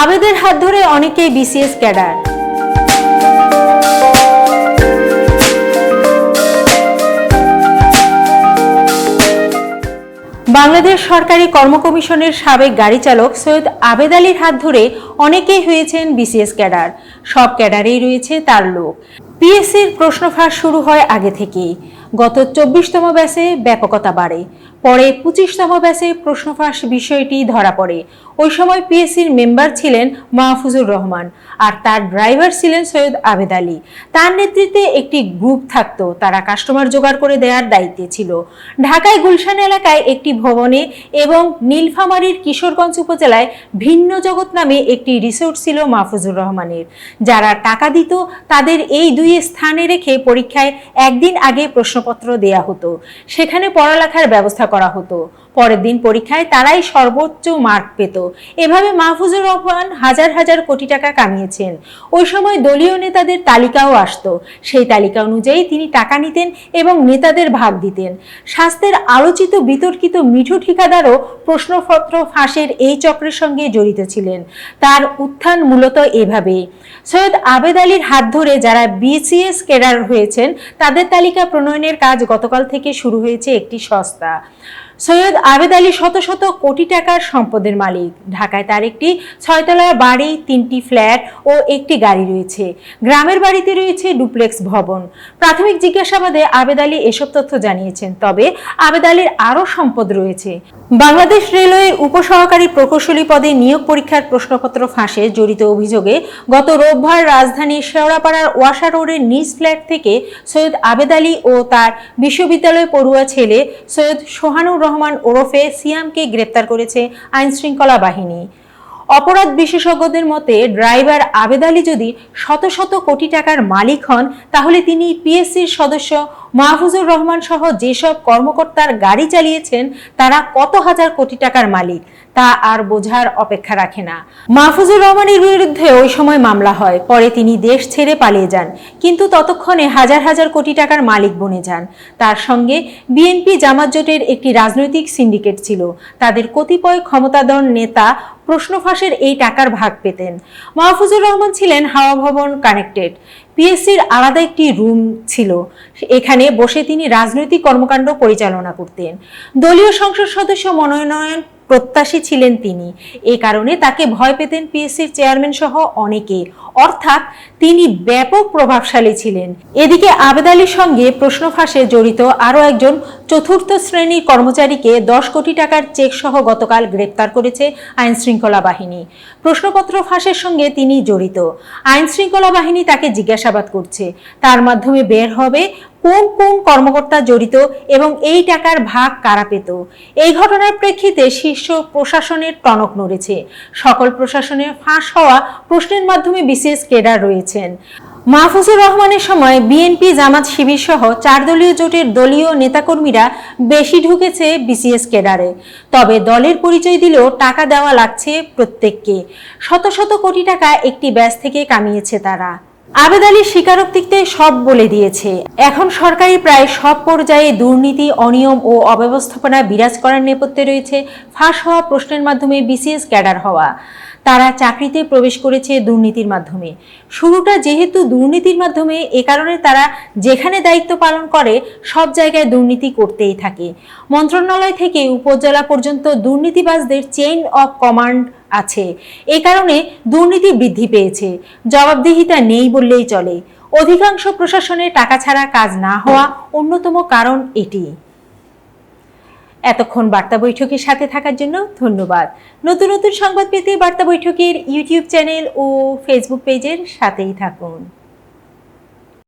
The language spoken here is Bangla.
আবেদের হাত ধরে অনেকেই বিসিএস ক্যাডার। বাংলাদেশ সরকারি কর্ম কমিশনের সাবেক গাড়ি চালক সৈয়দ আবেদ আলীর হাত ধরে অনেকেই হয়েছেন বিসিএস ক্যাডার। সব ক্যাডারেই রয়েছে তার লোক। পিএসসির প্রশ্ন ফাঁস শুরু হয় আগে থেকেই। গত চব্বিশতম ব্যাসে ব্যাপকতা বাড়ে। পরে পঁচিশতম ব্যাসে প্রশ্ন ফাঁস বিষয়টি ধরা পড়ে। ওই সময় পিএসসির মেম্বার ছিলেন মাহফুজুর রহমান আর তার ড্রাইভার ছিলেন সৈয়দ আবেদ আলী। তার নেতৃত্বে একটি গ্রুপ থাকতো, তারা কাস্টমার জোগাড় করে দেওয়ার দায়িত্বে ছিল। ঢাকায় গুলশান এলাকায় একটি ভবনে এবং নীলফামারীর কিশোরগঞ্জ উপজেলায় ভিন্ন জগৎ নামে একটি রিসোর্ট ছিল মাহফুজুর রহমানের। যারা টাকা দিত, তাদের এই দুই স্থানে রেখে পরীক্ষায় একদিন আগে প্রশ্নপত্র দেয়া হতো। সেখানে পড়ালেখার ব্যবস্থা করা হতো। পরের দিন পরীক্ষায় তারাই সর্বোচ্চ মার্ক পেত। এভাবে মাহফুজুর রহমান হাজার হাজার কোটি টাকা কামিয়েছেন। ওই সময় দলীয় নেতাদের তালিকাও আসতো। সেই তালিকা অনুযায়ী তিনি টাকা নিতেন এবং নেতাদের ভাগ দিতেন। স্বাস্থ্যের আলোচিত বিতর্কিত মিঠু ঠিকাদারও প্রশ্নপত্র ফাঁসের এই চক্রের সঙ্গে জড়িত ছিলেন। তার উত্থান মূলত এভাবে সৈয়দ আবেদ আলীর হাত ধরে যারা বিসিএস কেডার হয়েছেন, তাদের তালিকা প্রণয়নের কাজ গতকাল থেকে শুরু হয়েছে একটি সংস্থা সৈয়দ আবেদ আলী শত শত কোটি টাকার সম্পদের মালিক। ঢাকায় তার একটি ছয়তলা বাড়ি, তিনটি ফ্ল্যাট ও একটি গাড়ি রয়েছে। গ্রামের বাড়িতে রয়েছে ডুপ্লেক্স ভবন। প্রাথমিক জিজ্ঞাসাবাদে আবেদ আলী এসব তথ্য জানিয়েছেন, তবে আবেদ আলীর আরও সম্পদ রয়েছে। বাংলাদেশ রেলওয়ের উপসহকারী প্রকৌশলী পদে নিয়োগ পরীক্ষার প্রশ্নপত্র ফাঁসে জড়িত অভিযোগে গত রোববার রাজধানীর শেওড়াপাড়ার ওয়াসা রোডের নিজ ফ্ল্যাট থেকে সৈয়দ আবেদ আলী ও তার বিশ্ববিদ্যালয় পড়ুয়া ছেলে সৈয়দ সোহানুর রহমান ওরফে সিয়ামকে গ্রেপ্তার করেছে আইনশৃঙ্খলা বাহিনী। অপরাধ বিশেষজ্ঞদের মতে, ড্রাইভার আবেদ আলী যদি শত শত কোটি টাকার মালিক হন, তাহলে তিনি পিএসসির সদস্য মাহফুজুর রহমান সহ যেসব কর্মকর্তার গাড়ি চালিয়েছেন, তারা কত হাজার কোটি টাকার মালিক? তা আর বোঝার অপেক্ষা রাখে না। মাহফুজুর রহমানের বিরুদ্ধে ওই সময় মামলা হয়। পরে তিনি দেশ ছেড়ে পালিয়ে যান। কিন্তু ততক্ষণে হাজার হাজার কোটি টাকার মালিক বনে যান। তার সঙ্গে বিএনপি জামাত জোটের একটি রাজনৈতিক সিন্ডিকেট ছিল। তাদের কতিপয় ক্ষমতাধর নেতা প্রশ্ন ফাঁসের এই টাকার ভাগ পেতেন। মাহফুজুর রহমান ছিলেন হাওয়া ভবন কানেক্টেড পিএসসির আলাদা একটি রুম ছিল। এখানে বসে তিনি রাজনৈতিক কর্মকাণ্ড পরিচালনা করতেন। দলীয় সংসদ সদস্য মনোনয়ন প্রত্যাশী ছিলেন তিনি। এ কারণে তাকে ভয় পেতেন পিএসসির চেয়ারম্যান সহ অনেকে। অর্থাৎ তিনি ব্যাপক প্রভাবশালী ছিলেন। এদিকে আবেদ আলীর সঙ্গে প্রশ্ন ফাঁসে জড়িত আরও একজন চতুর্থ শ্রেণির কর্মচারীকে দশ কোটি টাকার চেক সহ গতকাল গ্রেপ্তার করেছে আইন শৃঙ্খলা বাহিনী। প্রশ্নপত্র ফাঁসের সঙ্গে তিনি জড়িত। আইন শৃঙ্খলা বাহিনী তাকে জিজ্ঞাসাবাদ করছে। তার মাধ্যমে বের হবে কোন কোন কর্মকর্তা জড়িত এবং এই টাকার ভাগ কারা পেত? এই ঘটনার প্রেক্ষিতে শীর্ষ প্রশাসনের টনক নড়েছে। সকল প্রশাসনের ফাঁস হওয়া প্রশ্নের মাধ্যমে বিশেষ কেডার রয়েছেন। মাহফুজুর রহমানের সময় বিএনপি, জামাত শিবির সহ চার দলীয় জোটের দলীয় নেতাকর্মীরা বেশি ঢুকেছে বিসিএস কেডারে। তবে দলের পরিচয় দিলেও টাকা দেওয়া লাগছে প্রত্যেককে। শত শত কোটি টাকা একটি ব্যাস থেকে কামিয়েছে তারা। আবেদ আলীর স্বীকারোক্তিতে সব বলে দিয়েছে। এখন সরকারি প্রায় সব পর্যায়ে দুর্নীতি, অনিয়ম ও অব্যবস্থাপনা বিরাজ করার নেপথ্যে রয়েছে ফাঁস হওয়া প্রশ্নের মাধ্যমে বিসিএস ক্যাডার হওয়া। তারা চাকরিতে প্রবেশ করেছে দুর্নীতির মাধ্যমে। শুরুটা যেহেতু দুর্নীতির মাধ্যমে, এ কারণে তারা যেখানে দায়িত্ব পালন করে, সব জায়গায় দুর্নীতি করতেই থাকে। মন্ত্রণালয় থেকে উপজেলা পর্যন্ত দুর্নীতিবাজদের চেইন অফ কমান্ড আছে। এ কারণে দুর্নীতি বৃদ্ধি পেয়েছে। জবাবদিহিতা নেই বললেই চলে। অধিকাংশ প্রশাসনে টাকা ছাড়া কাজ না হওয়া অন্যতম কারণ এটি। এতক্ষণ বার্তা বৈঠকের সাথে থাকার জন্য ধন্যবাদ। নতুন নতুন সংবাদ পেতে বার্তা বৈঠকের ইউটিউব চ্যানেল ও ফেসবুক পেজের সাথেই থাকুন।